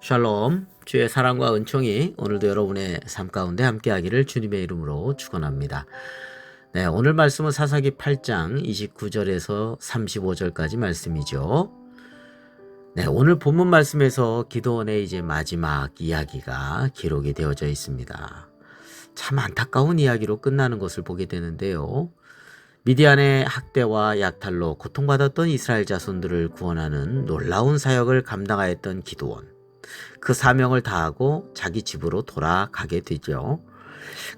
샬롬 주의 사랑과 은총이 오늘도 여러분의 삶 가운데 함께하기를 주님의 이름으로 축원합니다. 네, 오늘 말씀은 사사기 8장 29절에서 35절까지 말씀이죠. 네, 오늘 본문 말씀에서 기도원의 이제 마지막 이야기가 기록이 되어져 있습니다. 참 안타까운 이야기로 끝나는 것을 보게 되는데요. 미디안의 학대와 약탈로 고통받았던 이스라엘 자손들을 구원하는 놀라운 사역을 감당하였던 기도원. 그 사명을 다하고 자기 집으로 돌아가게 되죠.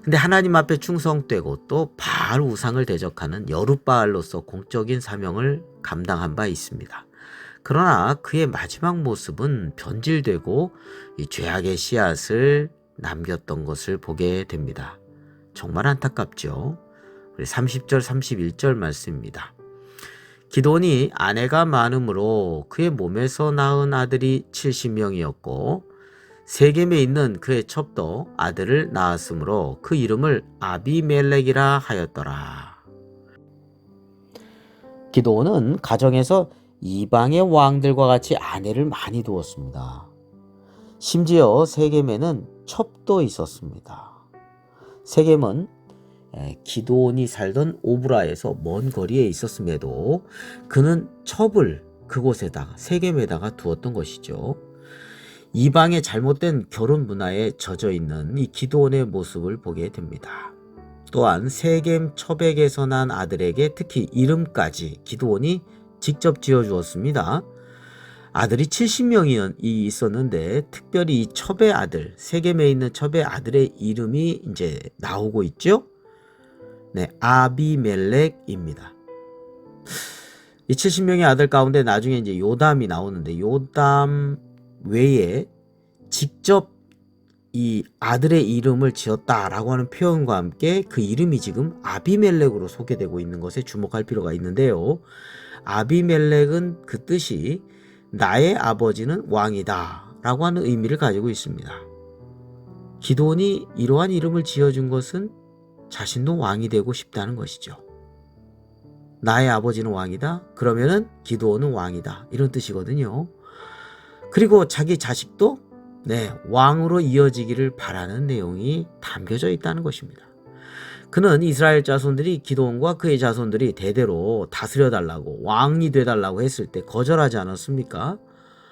근데 하나님 앞에 충성되고 또 바알 우상을 대적하는 여룻바알로서 공적인 사명을 감당한 바 있습니다. 그러나 그의 마지막 모습은 변질되고 이 죄악의 씨앗을 남겼던 것을 보게 됩니다. 정말 안타깝죠. 우리 30절 31절 말씀입니다. 기돈이 아내가 많으므로 그의 몸에서 낳은 아들이 70명이었고 세겜에 있는 그의 첩도 아들을 낳았으므로 그 이름을 아비멜렉이라 하였더라. 기도는 가정에서 이방의 왕들과 같이 아내를 많이 두었습니다. 심지어 세겜에는 첩도 있었습니다. 세겜은 기도원이 살던 오브라에서 먼 거리에 있었음에도 그는 첩을 그곳에다가 세겜에다가 두었던 것이죠. 이방의 잘못된 결혼 문화에 젖어 있는 이 기도원의 모습을 보게 됩니다. 또한 세겜 첩에게서 난 아들에게 특히 이름까지 기도원이 직접 지어 주었습니다. 아들이 70명이 있었는데 특별히 이 첩의 아들, 세겜에 있는 첩의 아들의 이름이 이제 나오고 있죠. 네, 아비멜렉입니다. 이 70명의 아들 가운데 나중에 이제 요담이 나오는데 요담 외에 직접 이 아들의 이름을 지었다라고 하는 표현과 함께 그 이름이 지금 아비멜렉으로 소개되고 있는 것에 주목할 필요가 있는데요. 아비멜렉은 그 뜻이 나의 아버지는 왕이다 라고 하는 의미를 가지고 있습니다. 기도원이 이러한 이름을 지어준 것은 자신도 왕이 되고 싶다는 것이죠. 나의 아버지는 왕이다? 그러면은 기도원은 왕이다. 이런 뜻이거든요. 그리고 자기 자식도 네, 왕으로 이어지기를 바라는 내용이 담겨져 있다는 것입니다. 그는 이스라엘 자손들이 기도원과 그의 자손들이 대대로 다스려 달라고 왕이 돼 달라고 했을 때 거절하지 않았습니까?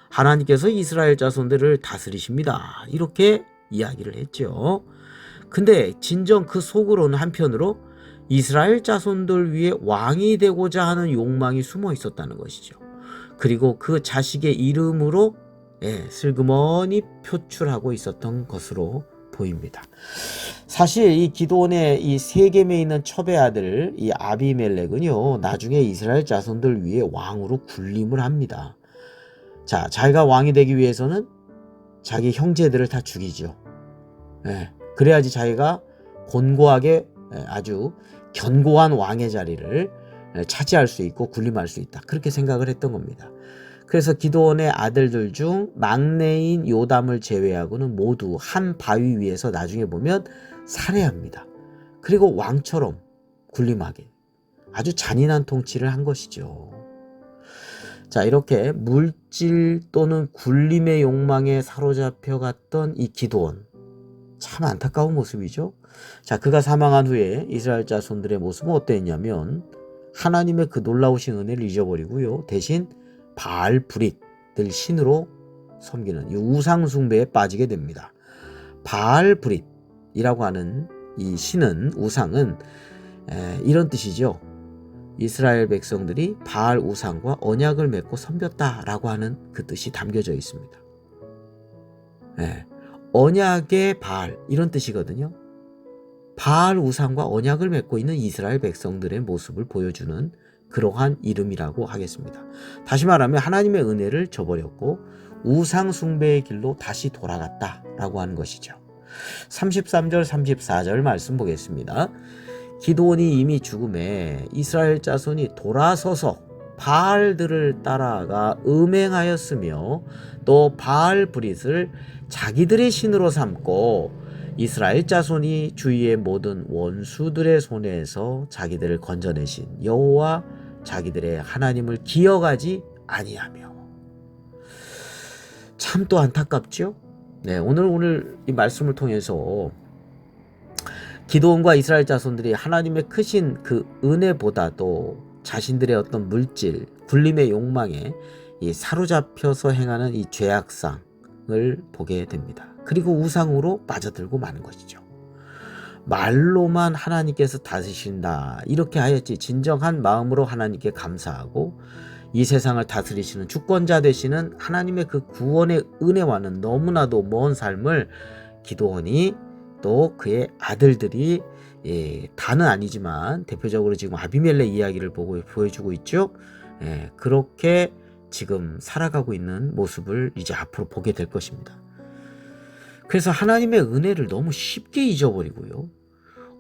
하나님께서 이스라엘 자손들을 다스리십니다. 이렇게 이야기를 했죠. 근데 진정 그 속으로는 한편으로 이스라엘 자손들 위에 왕이 되고자 하는 욕망이 숨어 있었다는 것이죠. 그리고 그 자식의 이름으로 예, 슬그머니 표출하고 있었던 것으로 보입니다. 사실 이 기도원의 이 세겜에 있는 첩의 아들 이 아비멜렉은요 나중에 이스라엘 자손들 위에 왕으로 군림을 합니다. 자, 자기가 왕이 되기 위해서는 자기 형제들을 다 죽이죠. 예, 그래야지 자기가 곤고하게 예, 아주 견고한 왕의 자리를 예, 차지할 수 있고 군림할 수 있다. 그렇게 생각을 했던 겁니다. 그래서 기도원의 아들들 중 막내인 요담을 제외하고는 모두 한 바위 위에서 나중에 보면 살해합니다. 그리고 왕처럼 군림하게 아주 잔인한 통치를 한 것이죠. 자, 이렇게 물질 또는 군림의 욕망에 사로잡혀 갔던 이 기도원. 참 안타까운 모습이죠. 자, 그가 사망한 후에 이스라엘 자손들의 모습은 어땠냐면 하나님의 그 놀라우신 은혜를 잊어버리고요. 대신 바알 브릿들 신으로 섬기는 이 우상 숭배에 빠지게 됩니다. 바알 브릿이라고 하는 이 신은 우상은 에, 이런 뜻이죠. 이스라엘 백성들이 바알 우상과 언약을 맺고 섬겼다라고 하는 그 뜻이 담겨져 있습니다. 에, 언약의 바알 이런 뜻이거든요. 바알 우상과 언약을 맺고 있는 이스라엘 백성들의 모습을 보여주는 그러한 이름이라고 하겠습니다. 다시 말하면 하나님의 은혜를 저버렸고 우상 숭배의 길로 다시 돌아갔다라고 하는 것이죠. 33절 34절 말씀 보겠습니다. 기도원이 이미 죽음에 이스라엘 자손이 돌아서서 바알들을 따라가 음행하였으며 또 바알 브릿을 자기들의 신으로 삼고 이스라엘 자손이 주위의 모든 원수들의 손에서 자기들을 건져내신 여호와 자기들의 하나님을 기억하지 아니하며 참 또 안타깝죠? 네, 오늘 오늘 이 말씀을 통해서 기도원과 이스라엘 자손들이 하나님의 크신 그 은혜보다도 자신들의 어떤 물질, 굴림의 욕망에 이 사로잡혀서 행하는 이 죄악상을 보게 됩니다. 그리고 우상으로 빠져들고 마는 것이죠. 말로만 하나님께서 다스리신다. 이렇게 하였지 진정한 마음으로 하나님께 감사하고 이 세상을 다스리시는 주권자 되시는 하나님의 그 구원의 은혜와는 너무나도 먼 삶을 기도원이 또 그의 아들들이 예, 다는 아니지만 대표적으로 지금 아비멜레 이야기를 보고 보여주고 있죠. 예, 그렇게 지금 살아가고 있는 모습을 이제 앞으로 보게 될 것입니다. 그래서 하나님의 은혜를 너무 쉽게 잊어버리고요.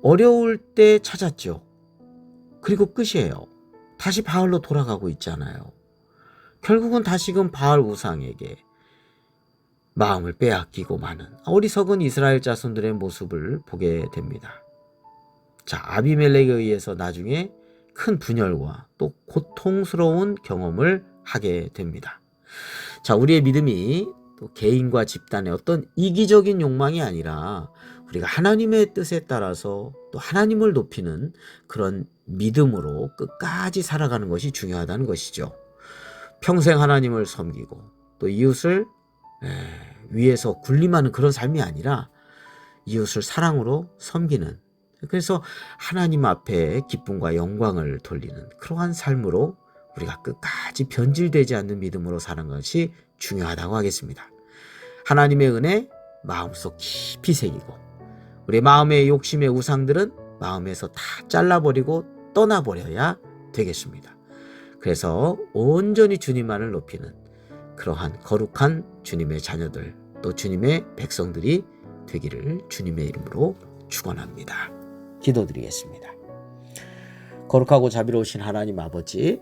어려울 때 찾았죠. 그리고 끝이에요. 다시 바알로 돌아가고 있잖아요. 결국은 다시금 바알 우상에게 마음을 빼앗기고 마는 어리석은 이스라엘 자손들의 모습을 보게 됩니다. 자, 아비멜렉에 의해서 나중에 큰 분열과 또 고통스러운 경험을 하게 됩니다. 자, 우리의 믿음이 또 개인과 집단의 어떤 이기적인 욕망이 아니라 우리가 하나님의 뜻에 따라서 또 하나님을 높이는 그런 믿음으로 끝까지 살아가는 것이 중요하다는 것이죠. 평생 하나님을 섬기고 또 이웃을 위해서 군림하는 그런 삶이 아니라 이웃을 사랑으로 섬기는 그래서 하나님 앞에 기쁨과 영광을 돌리는 그러한 삶으로 우리가 끝까지 변질되지 않는 믿음으로 사는 것이 중요하다고 하겠습니다. 하나님의 은혜 마음속 깊이 새기고 우리 마음의 욕심의 우상들은 마음에서 다 잘라버리고 떠나버려야 되겠습니다. 그래서 온전히 주님만을 높이는 그러한 거룩한 주님의 자녀들 또 주님의 백성들이 되기를 주님의 이름으로 축원합니다. 기도드리겠습니다. 거룩하고 자비로우신 하나님 아버지,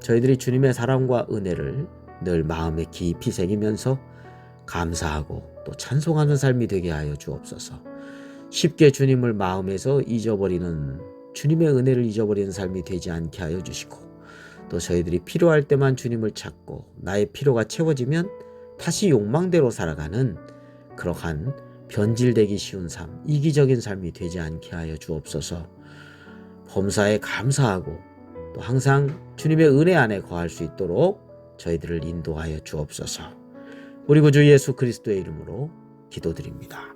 저희들이 주님의 사랑과 은혜를 늘 마음에 깊이 새기면서 감사하고 또 찬송하는 삶이 되게 하여 주옵소서. 쉽게 주님을 마음에서 잊어버리는 주님의 은혜를 잊어버리는 삶이 되지 않게 하여 주시고 또 저희들이 필요할 때만 주님을 찾고 나의 필요가 채워지면 다시 욕망대로 살아가는 그러한 변질되기 쉬운 삶, 이기적인 삶이 되지 않게 하여 주옵소서. 범사에 감사하고 또 항상 주님의 은혜 안에 거할 수 있도록 저희들을 인도하여 주옵소서. 우리 구주 예수 그리스도의 이름으로 기도드립니다.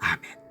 아멘.